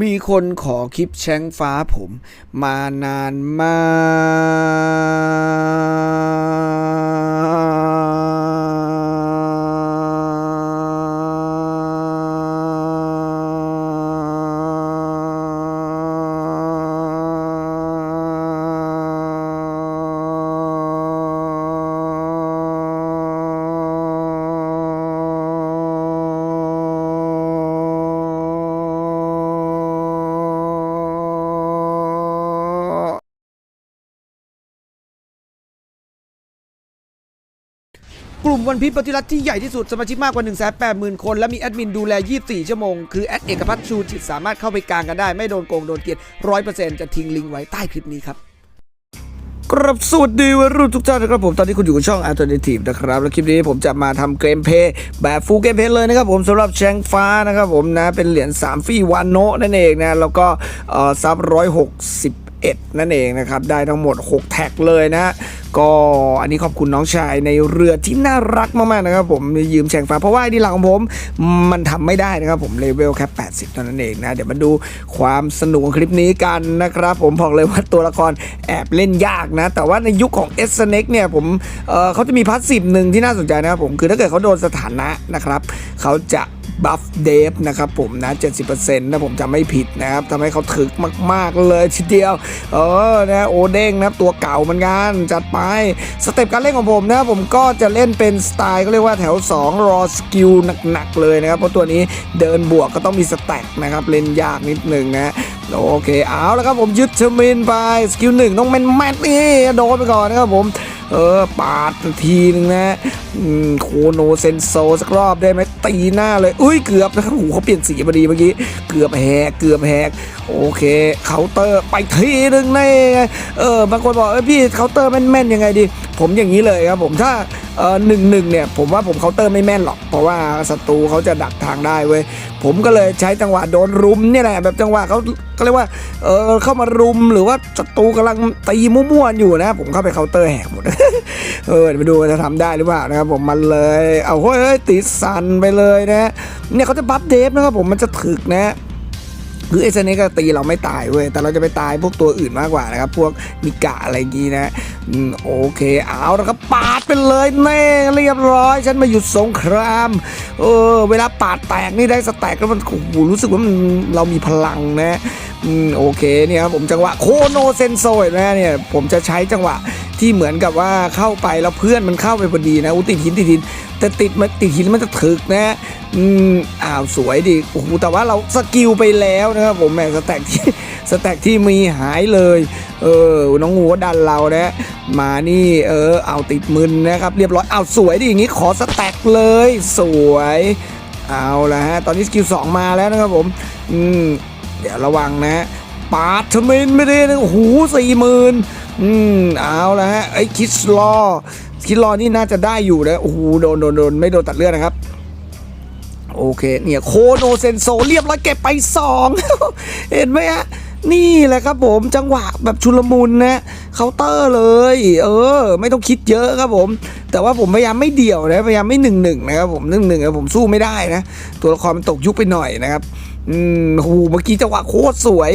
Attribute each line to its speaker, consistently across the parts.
Speaker 1: มีคนขอคลิปแช้งฟ้าผมมานานมาก กลุ่มวันพิษปฏิรัติที่ใหญ่ที่สุดสมาชิกมากกว่า 1 8 0 0 0 0 คน และมีแอดมินดูแล 24 ชั่วโมง คือแอดเอกพัฒน์ชูจิตสามารถเข้าไปกลางกันได้ ไม่โดนโกงโดนเกลียด100%จะทิ้งลิงก์ไว้ใต้คลิปนี้ครับกรับสวัสดีวัยรุ่นทุกท่านนะครับผมตอนนี้คุณอยู่กับช่อง Alternative นะครับและคลิปนี้ผมจะมาทำเกมเพย์แบบฟูลเกมเพย์เลยนะครับผมสำหรับแชงฟ้านะครับผมนะเป็นเหรียญ3ฟีวานโนนั่นเองนะแล้วก็ซับร้อยหกสิบเอ็ดนั่นเองนะครับได้ทั้งหมด 6 แท็กเลยนะ ก็อันนี้ขอบคุณน้องชายในเรือที่น่ารักมากๆนะครับผมยืมแชงฟ้าเพราะว่าไอ้ที่หลังของผม มันทำไม่ได้นะครับผมเลเวลแค่ 80เท่านั้นเองนะ เดี๋ยวมาดูความสนุกของคลิปนี้กันนะครับ ผมบอกเลยว่าตัวละครแอบเล่นยากนะ แต่ว่าในยุคของเอสเน็กเนี่ยผมเเขาจะมีพาสซีฟหนึ่งที่น่าสนใจนะครับผมคือถ้าเกิดเขาโดนสถานะนะครับเขาจะ บัฟเดฟนะครับผมนะ 70%นะผมจำไม่ผิดนะครับทำให้เขาถึกมาก ๆ เลยทีเดียว เออนะโอเด้งนะตัวเก่าเหมือนกันจัดไป สเต็ปการเล่นของผมนะผมก็จะเล่นเป็นสไตล์ก็เรียกว่าแถว 2 รอสกิลหนัก ๆ เลยนะครับ เพราะตัวนี้เดินบวกก็ต้องมีสแต็กนะครับ เล่นยากนิดหนึ่งนะ โอเคเอาแล้วครับผมยึดเทมินไปสกิลหนึ่งต้องแมนแมนนี่โดนไปก่อนนะครับผมเออปาดทีนึงนะโคโนเซนโซสักรอบได้ไหมตีหน้าเลยอุ้ยเกือบนะครับโอ้โหเขาเปลี่ยนสีพอดีเมื่อกี้เกือบแหกเกือบแหกโอเคเคาน์เตอร์ไปทีนึงแน่เออบางคนบอกเออพี่เคาน์เตอร์แม่นๆยังไงดี ผมอย่างนี้เลยครับผมถ้า เออหนึ่งหนึ่งเนี่ยผมว่าผมเคาน์เตอร์ไม่แม่นหรอก เพราะว่าศัตรูเขาจะดักทางได้เว้ยผมก็เลยใช้จังหวะโดนรุมเนี่ยแหละแบบจังหวะเขาก็เรียกว่าเออเข้ามารุมหรือว่าศัตรูกำลังตีมั่วๆอยู่นะ ผมเข้าไปเคาน์เตอร์แหกหมดเออเดี๋ยวมาดูจะทำได้หรือเปล่านะครับผมมันเลยเอาเฮ้ยติดสันไปเลยนะเนี่ยเขาจะบัฟเดฟนะครับผมมันจะถึกนะ คือเอเซเนก็ตีเราไม่ตายเว้ย แต่เราจะไปตายพวกตัวอื่นมากกว่านะครับ พวกนิกะอะไรงี้นะอืมโอเค เอาแล้วก็ปาดไปเลยแน่เรียบร้อย ฉันมาหยุดสงคราม เออ เวลาปาดแตกนี่ได้สแต็กแล้วมันโอ้โหรู้สึกว่ามันเรามีพลังนะอืมโอเคเนี่ยครับผมจังหวะโคโนเซนโซเห็นไหมเนี่ยผมจะใช้จังหวะที่เหมือนกับว่าเข้าไปแล้วเพื่อนมันเข้าไปพอดีนะอุติดหินติดหินแต่ติดมันติดหินมันจะถึกนะ อืมอ้าวสวยดิโอ้โหแต่ว่าเราสกิลไปแล้วนะครับผมแหม่สแต็กที่สแต็กที่มีหายเลย เออ น้องหัวดันเรานะมานี่เออเอาติดมึนนะครับ เรียบร้อยเอาสวยดิอย่างงี้ขอสแต็กเลย สวย เอาละฮะตอนนี้สกิลสองมาแล้วนะครับผม อืมเดี๋ยวระวังนะปาดทมินไม่ได้นะโอ้โหสี่หมื่นอืมเอาละฮะไอ้คิสลอคิดรอนี่น่าจะได้อยู่นะโอ้โหโดนโดนโดนไม่โดนตัดเลือดนะครับ โอเคเนี่ยโคโนเซนโซเรียบร้อยเก็บไปสองเห็นไหมฮะนี่แหละครับผมจังหวะแบบชุลมุนนะเคาน์เตอร์เลย เออ ไม่ต้องคิดเยอะครับผม แต่ว่าผมพยายามไม่เดี่ยวนะพยายามไม่หนึ่งหนึ่งนะครับผมหนึ่งหนึ่งผมสู้ไม่ได้นะ ตัวละครมันตกยุคไปหน่อยนะครับ อืมโหเมื่อกี้จังหวะโคตรสวย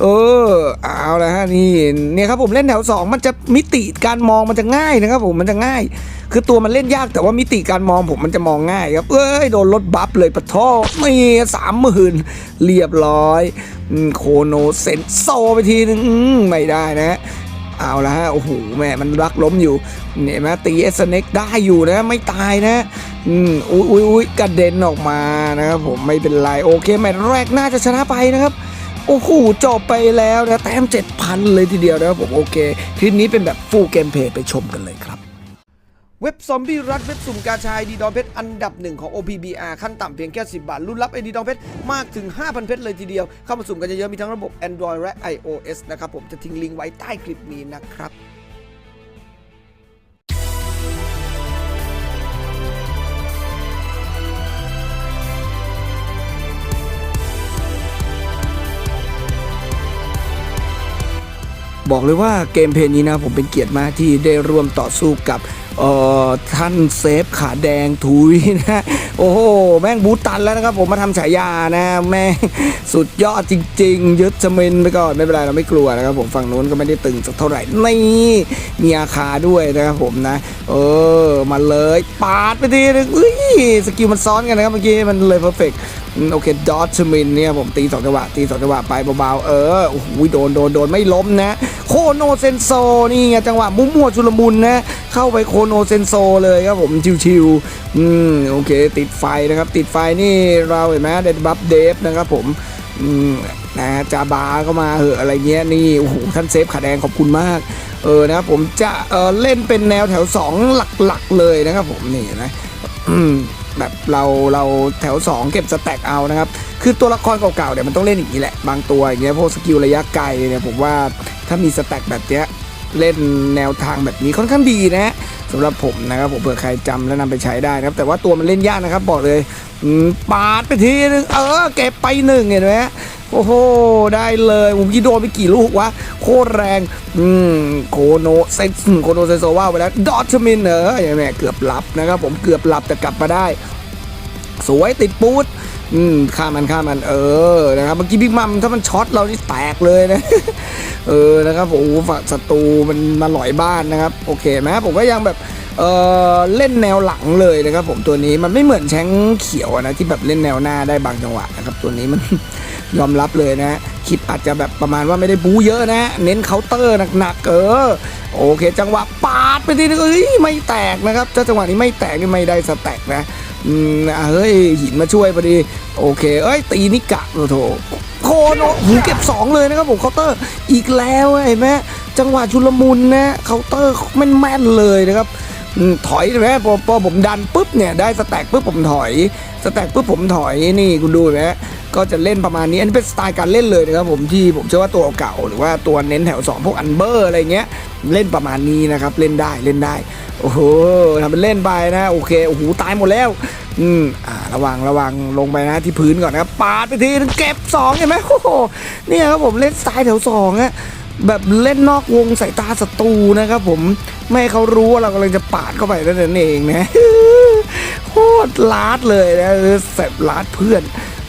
Speaker 1: เออ เอาละฮะนี่เนี่ยครับผมเล่นแถวสองมันจะมิติการมองมันจะง่ายนะครับผมมันจะง่าย คือตัวมันเล่นยากแต่ว่ามิติการมองผมมันจะมองง่ายครับเอ้ยโดนรถบัฟเลยปะท่อไม่สามหมื่นเรียบร้อยโคโนเซนโซไปทีนึงอืมไม่ได้นะ เอาละฮะโอ้โหแม่มันรักล้มอยู่เนี่ยนะตีเอสเน็กได้อยู่นะ ไม่ตายนะอืมอุ้ยอุ้ยอุ้ยกระเด็นออกมานะครับผมไม่เป็นไรโอเคแมตช์แรกน่าจะชนะไปนะครับโอ้โหจบไปแล้วนะแต้ม7,000 เลยทีเดียวนะครับผมโอเค คลิปนี้เป็นแบบฟูลเกมเพย์ไปชมกันเลยครับ เว็บซอมบี้รัดเว็บสุ่มกาชายดีดองเพชรอันดับหนึ่งของ OPBR ขั้นต่ำเพียงแค่ 10 บาทรุ่นรับไอดีดองเพชรมากถึง 5,000 เพชรเลยทีเดียว เข้ามาสุ่มกันเยอะๆมีทั้งระบบ Android และ iOS นะครับผมจะทิ้งลิงก์ไว้ใต้คลิปนี้นะครับบอกเลยว่าเกมเพลย์นี้นะผมเป็นเกียรติมากที่ได้ร่วมต่อสู้กับ เอ่อท่านเซฟขาแดงทุยนะโอ้โหแม่งบูตันแล้วนะครับผมมาทำฉายานะแม่งสุดยอดจริง ๆ ยึดจมินไปก่อนไม่เป็นไรเราไม่กลัวนะครับผมฝั่งนู้นก็ไม่ได้ตึงสักเท่าไหร่นี่มีอาคาด้วยนะครับผมนะ เออมาเลยปาดไปทีนึงอุ้ยสกิลมันซ้อนกันนะครับเมื่อกี้มันเลยเพอร์เฟก โอเคดอทชมินเนี่ยผมตีสองจังหวะตีสองจังหวะไปเบาๆเออโอ้โหโดนโดนโดนไม่ล้มนะ โคโนเซนโซนี่ไงจังหวะมั่วๆชุลมุนนะเข้าไปโคโนเซนโซเลยครับผมชิวๆอืมโอเค ติดไฟนะครับ ติดไฟนี่เราเห็นไหมเดดบัฟเดฟนะครับผมอืมนะจาบาก็มาเหอะอะไรเงี้ยนี่โอ้โหท่านเซฟขาแดงขอบคุณมากเออนะครับผมจะเออเล่นเป็นแนวแถว 2 หลักๆเลยนะครับผมนี่นะอืม แบบเราเราแถว 2 เก็บสแต็กเอานะครับ คือตัวละครเก่าๆเนี่ยมันต้องเล่นอย่างนี้แหละ บางตัวอย่างเงี้ยพวกสกิลระยะไกลเนี่ยผมว่าถ้ามีสแต็กแบบเนี้ยเล่นแนวทางแบบนี้ค่อนข้างดีนะฮะสำหรับผมนะครับผมเผื่อใครจำแล้วนำไปใช้ได้นะครับ แต่ว่าตัวมันเล่นยากนะครับบอกเลยปาดไปทีนึงเออเก็บไปหนึ่งเห็นไหม โอ้โห ได้เลยผมกี่โดนไปกี่ลูกวะ โคตรแรง อืม โคโนเซนโคโนเซโซว่าไปแล้วดอทมินเอออย่างแม่เกือบหลับนะครับผมเกือบหลับแต่กลับมาได้ สวยติดปูดอืมฆ่ามันฆ่ามันเออนะครับเมื่อกี้บิ๊กมัมถ้ามันช็อตเรานี่แตกเลยนะเออนะครับโอ้โหฝั่งศัตรูมันมาหลอยบ้านนะครับ โอเคไหมผมก็ยังแบบเออเล่นแนวหลังเลยนะครับ ผมตัวนี้มันไม่เหมือนแชงเขียวนะที่แบบเล่นแนวหน้าได้บางจังหวะนะครับตัวนี้มัน ยอมรับเลยนะ คลิปอาจจะแบบประมาณว่าไม่ได้บูเยอะนะ เน้นเคาน์เตอร์หนักๆเออโอเค จังหวะปาดไปทีนึงเอ้ยไม่แตกนะครับถ้าจังหวะนี้ไม่แตกนี่ไม่ได้สแต็กนะอืมอะเฮ้ยหินมาช่วยพอดีโอเค เอ้ยตีนิกะโอ้โถโคโนหูเก็บ 2 เลยนะครับผมเคาน์เตอร์อีกแล้วเห็นไหมจังหวะชุลมุนนะเคาน์เตอร์แม่นๆเลยนะครับถอยเห็นไหมพอพอผมดันปุ๊บเนี่ยได้สแต็กปุ๊บผมถอย สแต็กปุ๊บผมถอยนี่คุณดูนไหมก็จะเล่นประมาณนี้ อันนี้เป็นสไตล์การเล่นเลยนะครับผมที่ผมเชื่อว่าตัวเก่า หรือว่าตัวเน้นแถว 2 พวกอันเบอร์อะไรเงี้ยเล่นประมาณนี้นะครับเล่นได้เล่นได้ โอ้โหทำเป็นเล่นไปนะโอเคโอ้โหตายหมดแล้ว อืมอ่าระวังระวังลงไปนะที่พื้นก่อนนะครับปาดไปทีนึงเก็บสองเห็นไหมโอ้โหเนี่ยครับผมเล่นสไตล์แถวสองอะแบบเล่นนอกวงสายตาศัตรูนะครับผมไม่ให้เขารู้ว่าเรากำลังจะปาดเข้าไปนั่นเองนะ โคตรลาดเลยนะเออแสบลาดเพื่อน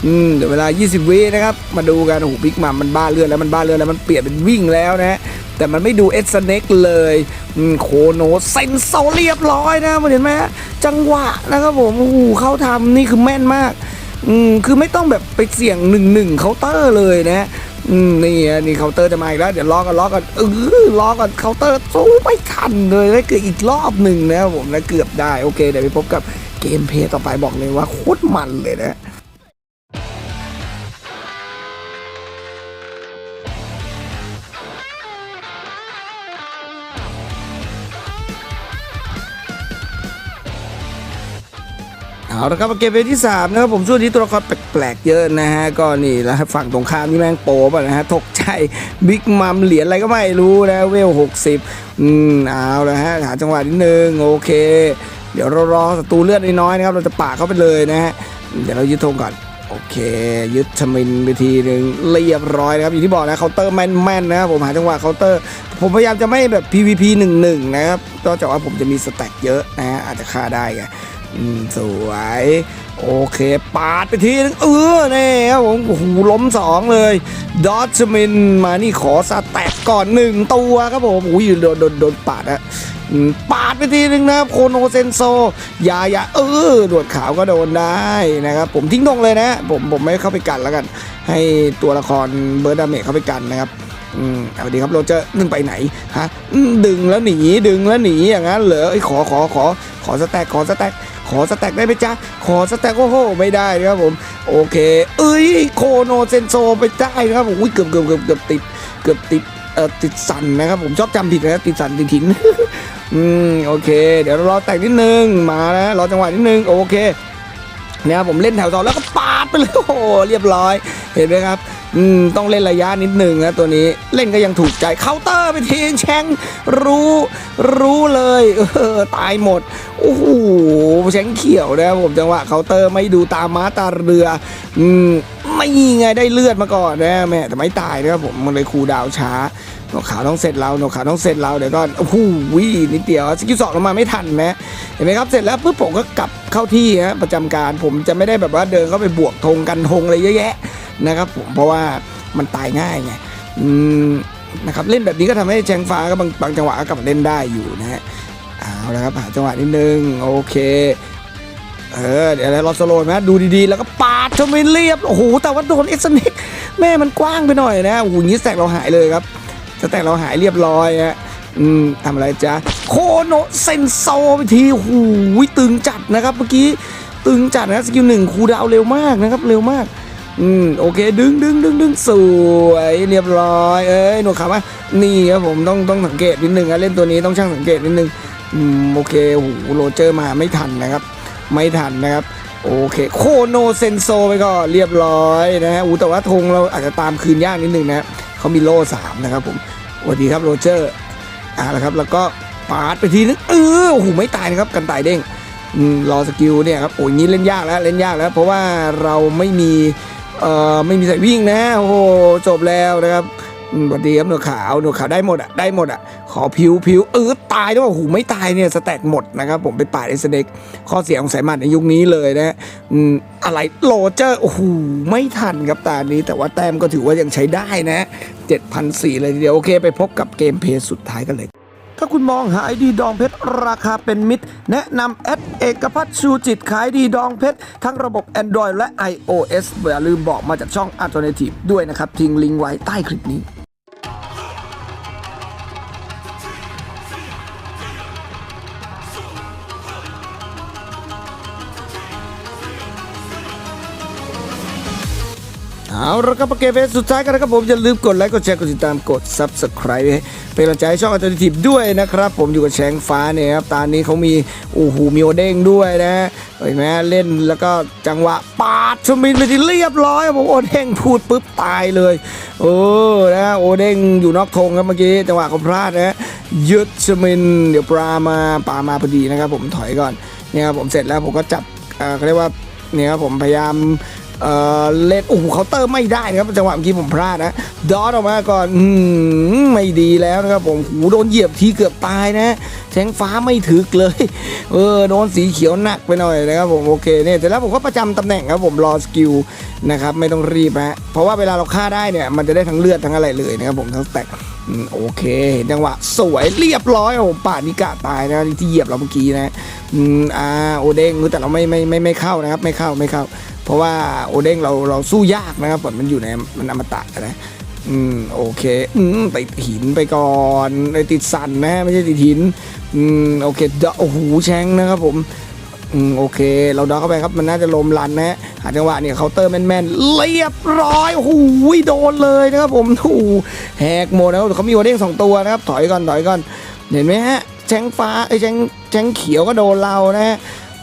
Speaker 1: อืมเดี๋ยวเวลา 20 วินะครับ มาดูกันโอ้โหบิ๊กมัมมันบ้าเลือดแล้วมันบ้าเลือดแล้วมันเปลี่ยนเป็นวิ่งแล้วนะแต่มันไม่ดูเอสเน็กเลยโคโนเซนโซเรียบร้อยนะมันเห็นไหมจังหวะนะครับผมโอ้โหเขาทำนี่คือแม่นมาก อืมคือไม่ต้องแบบไปเสี่ยงหนึ่งหนึ่งเคาน์เตอร์เลยนะ นี่อะนี่เคาน์เตอร์จะมาอีกแล้ว เดี๋ยวล้อกันล้อกันเออล้อกันเคาน์เตอร์สู้ไม่ทันเลยแล้วเกิดอีกรอบหนึ่งนะครับผมนะเกือบได้โอเคเดี๋ยวไปพบกับเกมเพย์ต่อไปบอกเลยว่าโคตรมันเลยนะ เอาละครับมาเกมเพลย์ที่3นะครับผมช่วงนี้ตัวละครแปลกๆเยอะนะฮะก็นี่แล้วฝั่งตรงข้ามนี่แม่งโป๊ป่ะนะฮะตกใจบิ๊กมัมเหรียญอะไรก็ไม่รู้นะเวล 60 อืมเอาละฮะหาจังหวะนิดนึงโอเค เดี๋ยวเรารอศัตรูเลือดน้อยๆนะครับเราจะปาเข้าไปเลยนะฮะเดี๋ยวเรายึดธงก่อนโอเค ยึดชมินไปทีหนึ่งเรียบร้อยนะครับอย่างที่บอกนะเคาน์เตอร์แม่นๆนะครับผมหาจังหวะเคาน์เตอร์ ผมพยายามจะไม่แบบ PVP 1 1นะครับนอกจากว่าผมจะมีสแต็กเยอะนะฮะอาจจะฆ่าได้ไง สวย โอเค ปาดไปทีนึงเออเนี่ครับผมโอ้โหล้มสองเลย ดอชมินมานี่ขอสแต็กก่อนหนึ่งตัวครับผมอุ้ยโดนโดนโดนปาดอะปาดไปทีนึงนะครับโคโนเซนโซยายาเออดวดขาวก็โดนได้นะครับ ผมทิ้งตรงเลยนะ ผมผมไม่เข้าไปกันแล้วกัน ให้ตัวละครเบิร์ดดาเมจเข้าไปกันนะครับอืมเอาดีครับเราจะดึงไปไหนฮะดึงแล้วหนีดึงแล้วหนีอย่างนั้นเหรอเอ้ขอขอขอ ขอสแต็กขอสแต็กขอสแต็กได้ไหมจ๊ะ ขอสแต็กโอ้โหไม่ได้นะครับผม โอเค เอ้ยโคโนเซนโซไปได้นะครับผมเกือบเกือบเกือบเกือบติดเกือบติดเอ่อติดสันนะครับผมชอบจำผิดนะครับติดสันติดหินอืมโอเค เดี๋ยวรอแต่งนิดนึงมานะรอจังหวะนิดนึงโอเคเนี่ยผมเล่นแถวสองแล้วก็ปาดไปเลยโอ้โหเรียบร้อยเห็นไหมครับ อืมต้องเล่นระยะนิดหนึ่งนะตัวนี้เล่นก็ยังถูกใจเคาน์เตอร์ไปทีแชงรู้รู้เลยเออตายหมดโอ้โหแชงเขียวนะผมจังหวะเคาน์เตอร์ไม่ดูตามม้าตาเรือ อืมไม่ไงได้เลือดมาก่อนนะแม่แต่ไม่ตายนะครับผมมันเลยคูดาวช้าหนวกขาวต้องเสร็จเราหนวกขาวต้องเสร็จเราเดี๋ยวก็โอ้โหนิดเดียวสกิลสองลงมาไม่ทันนะเห็นไหมครับเสร็จแล้วปุ๊บผมก็กลับเข้าที่ฮะประจำการผมจะไม่ได้แบบว่าเดินเข้าไปบวกธงกันธงอะไรเยอะแยะ นะครับผมเพราะว่ามันตายง่ายไงนะครับเล่นแบบนี้ก็ทำให้แชงฟ้าก็บางบางจังหวะก็กลับเล่นได้อยู่นะฮะเอาละครับหาจังหวะนิดนึงโอเคเออเดี๋ยวเราสโลว์นะดูดีๆ แล้วก็ปาดจนไม่เรียบโอ้โหแต่ว่าโดนเอ็กซ์นิกแม่มันกว้างไปหน่อยนะโอ้โหอย่างนี้แตกเราหายเลยครับสแตกเราหายเรียบร้อยฮะอืมทำอะไรจ๊ะโคโนเซนโซไปทีโอ้โหตึงจัดนะครับเมื่อกี้ตึงจัดนะสกิลหนึ่งคูดาวเร็วมากนะครับเร็วมาก อืมโอเคดึงดึงดึงดึงสวยเรียบร้อย เอ้ยหนูขับว่านี่ครับผมต้องต้องสังเกตนิดนึงนะเล่นตัวนี้ต้องช่างสังเกตนิดนึงอืมโอเคโอ้โหโรเจอร์มาไม่ทันนะครับ ไม่ทันนะครับโอเคโคโนเซนโซไปก็เรียบร้อยนะฮะอู้แต่ว่าธงเราอาจจะตามคืนยากนิดนึงนะเขามีโล่สามนะครับผมสวัสดีครับโรเจอร์อ่าแล้วครับแล้วก็ปาดไปทีนึงเออโอ้โหไม่ตายนะครับกันตายเด้งอืมรอสกิลเนี่ยครับโอ้ยงี้เล่นยากแล้วเล่นยากแล้ว เพราะว่าเราไม่มี เอ่อไม่มีสายวิ่งนะโอ้โหจบแล้วนะครับสวัสดีครับหนวดขาวหนวดขาวได้หมดอะได้หมดอะขอผิวผิวเออตายด้วยโอ้โหไม่ตายเนี่ยสแต็กหมดนะครับผมไปป่าดเอสเด็กข้อเสียของสายมัดในยุคนี้เลยนะอะไรโรเจอร์โอ้โหไม่ทันครับตานี้ แต่ว่าแต้มก็ถือว่ายังใช้ได้นะ7,004เลยทีเดียวโอเคไปพบกับเกมเพลย์สุดท้ายกันเลย ถ้าคุณมองหาไอดีดองเพชรราคาเป็นมิตร แนะนำแอดเอกพัฒน์ชูจิตขายดีดองเพชร ทั้งระบบ Android และ iOS อย่าลืมบอกมาจากช่อง Alternative ด้วยนะครับ ทิ้งลิงก์ไว้ใต้คลิปนี้ เอาละครับโอเคเป็นสุดท้ายกันนะครับผมอย่าลืมกดไลค์กดแชร์กดติดตามกด Subscribe เป็นกำลังใจให้ช่องอัลเทอร์เนทีฟด้วยนะครับ ผมอยู่กับแชงฟ้าเนี่ยครับตอนนี้เขามีโอ้โหมีโอเด้งด้วยนะเห็นไหมเล่นแล้วก็จังหวะปาดชมินไปที่เรียบร้อยผมโอเด้งพูดปุ๊บตายเลยเออนะโอเด้งอยู่นอกธงครับเมื่อกี้จังหวะเขาพลาดนะยึดชมินเดี๋ยวปลามาปลามาพอดีนะครับผมถอยก่อนเนี่ยครับผมเสร็จแล้วผมก็จับอ่อเขาเรียกว่าเนี่ยครับผมพยายาม เอ่อเลนโอ้โหเคาน์เตอร์ไม่ได้นะครับจังหวะเมื่อกี้ผมพลาดนะดอทออกมาก่อนอืมไม่ดีแล้วนะครับผมหูโดนเหยียบทีเกือบตายนะแทงฟ้าไม่ถึกเลย เออโดนสีเขียวหนักไปหน่อยนะครับผมโอเคเนี่ยแต่แล้วผมก็ประจำตำแหน่งครับผมรอสกิลนะครับไม่ต้องรีบนะเพราะว่าเวลาเราฆ่าได้เนี่ยมันจะได้ทั้งเลือดทั้งอะไรเลยนะครับผมทั้งแตกโอเคจังหวะสวยเรียบร้อยผมป่านิกะตายนะที่เหยียบเราเมื่อกี้นะอ่าโอเด้งแต่เราไม่ไม่ไม่ไม่เข้านะครับ ไม่เข้าไม่เข้า เพราะว่าโอเด้งเราเราสู้ยากนะครับผลมันอยู่ในมันอมตะนะอืมโอเคอืมติดหินไปก่อนไอติดสันนะไม่ใช่ติดหินอืมโอเคเดาโอ้โหแชงนะครับผมอืมโอเค เราดาเข้าไปครับมันน่าจะลมรันนะฮะหาจังหวะเนี่ยเคาน์เตอร์แม่นๆเรียบร้อยโอ้โหโดนเลยนะครับผมโอ้โหแหกหมดนะครับเขามีโอเด้งสองตัวนะครับถอยก่อนถอยก่อนเห็นไหมฮะแชงฟ้าไอแชงแชงเขียวก็โดนเรานะฮะ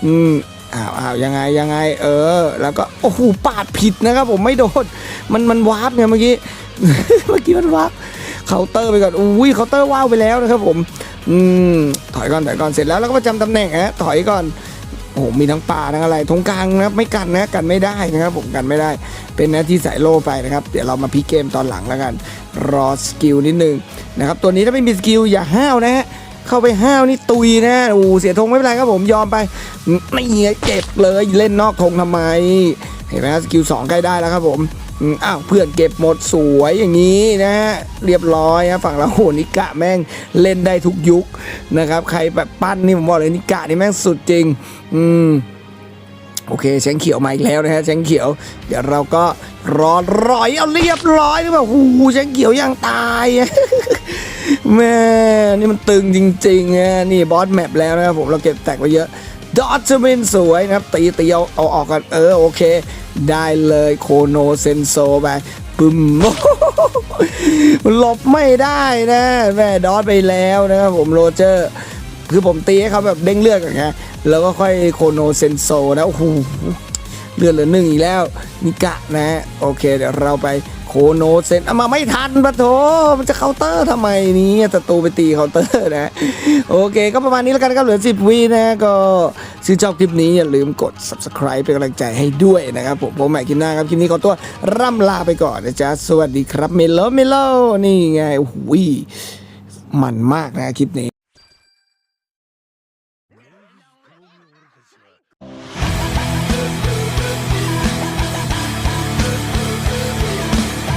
Speaker 1: อืม อ้าวอ้าวยังไงยังไง เออ แล้วก็โอ้โหปาดผิดนะครับ ผมไม่โดนมันมันวาร์ปไงเมื่อกี้เมื่อกี้มันวาร์ปเคาน์เตอร์ไปก่อนอุ้ยเคาน์เตอร์ว้าวไปแล้วนะครับผมอืมถอยก่อนถอยก่อนเสร็จแล้วแล้วก็ประจำตำแหน่งฮะถอยก่อนโอ้โหมีทั้งป่าทั้งอะไรตรงกลางนะครับไม่กันนะกันไม่ได้นะครับผมกันไม่ได้ เป็นหน้าที่สายโล่ไปนะครับ เดี๋ยวเรามาพลิกเกมตอนหลังแล้วกัน รอสกิลนิดนึงนะครับตัวนี้ถ้าไม่มีสกิลอย่าห้าวนะฮะ เข้าไปห้าวนี่ตุยนะโอ้เสียธงไม่เป็นไรครับผมยอมไปไม่เงี้ยเก็บเลยเล่นนอกธงทำไม เห็นไหมสกิลสองใกล้ได้แล้วครับผมอ้าวเพื่อนเก็บหมดสวยอย่างนี้นะฮะเรียบร้อยครับฝั่งเราโหนิกะแม่งเล่นได้ทุกยุคนะครับ ใครแบบปั้นนี่ผมบอกเลยนิกะนี่แม่งสุดจริง อืม โอเคแชงเขียวมาอีกแล้วนะฮะแชงเขียว เดี๋ยวเราก็รอร้อยเอาเรียบร้อยหรือเปล่าหูแชงเขียวยังตายแม่นี่มันตึงจริงๆนะนี่บอสแมปแล้วนะครับผมเราเก็บแตกไปเยอะดอทจะเป็นสวยนะครับ ตีตีเอาเอาออกกันเออโอเค ได้เลยโคโนเซนโซไปปึ้มหลบไม่ได้นะแม่ดอทไปแล้วนะครับผมโรเจอร์ คือผมตีให้เขาแบบเด้งเลือดกันไงเงี้ยแล้วก็ค่อยโคโนเซนโซนะโอ้โหเลือดเหลือหนึ่งอีกแล้วนิกะนะโอเคเดี๋ยวเราไปโคโนเซนเอามาไม่ทันปะโถมันจะเคาน์เตอร์ทำไมนี้ศัตรูไปตีเคาน์เตอร์นะโอเค ก็ประมาณนี้แล้วกันครับเหลือ 10วินะก็ชื่นชอบคลิปนี้อย่าลืมกด subscribe เป็นกำลังใจให้ด้วยนะครับผมผมแม็กกินหน้าครับ คลิปนี้ขอตัวร่ำลาไปก่อนนะจ๊ะ สวัสดีครับเมโลเมโลนี่ไงโอ้โหมันมากนะคลิปนี้